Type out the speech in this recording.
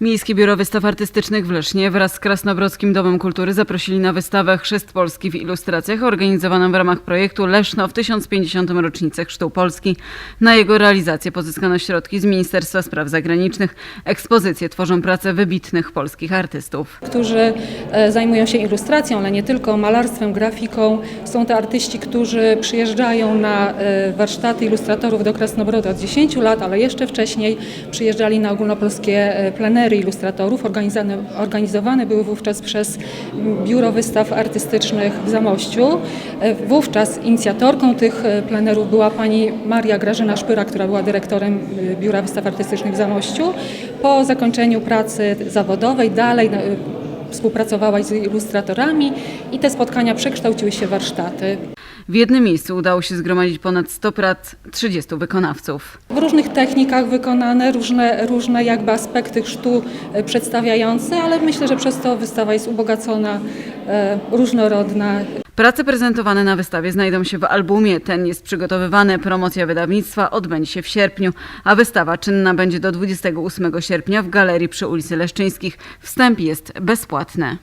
Miejskie Biuro Wystaw Artystycznych w Lesznie wraz z Krasnobrodzkim Domem Kultury zaprosili na wystawę Chrzest Polski w ilustracjach organizowaną w ramach projektu Leszno w 1050. rocznicę Chrztu Polski. Na jego realizację pozyskano środki z Ministerstwa Spraw Zagranicznych. Ekspozycje tworzą prace wybitnych polskich artystów. którzy e, zajmują się ilustracją, ale nie tylko, malarstwem, grafiką. Są to artyści, którzy przyjeżdżają na e, warsztaty ilustratorów do Krasnobroda od 10 lat, ale jeszcze wcześniej przyjeżdżali na ogólnopolskie e, plenery ilustratorów. Organizowane, organizowane były wówczas przez Biuro Wystaw Artystycznych w Zamościu. Wówczas inicjatorką tych e, plenerów była pani Maria Grażyna Szpyra, która była dyrektorem e, Biura Wystaw Artystycznych w Zamościu. Po zakończeniu pracy zawodowej dalej e, współpracowała z ilustratorami i te spotkania przekształciły się w warsztaty. W jednym miejscu udało się zgromadzić ponad 100 prac 30 wykonawców. W różnych technikach wykonane, różne, różne jakby aspekty chrztu e, przedstawiające, ale myślę, że przez to wystawa jest ubogacona, e, różnorodna. Prace prezentowane na wystawie znajdą się w albumie. Ten jest przygotowywany. Promocja wydawnictwa odbędzie się w sierpniu, a wystawa czynna będzie do 28 sierpnia w galerii przy ulicy Leszczyńskich. Wstęp jest bezpłatny.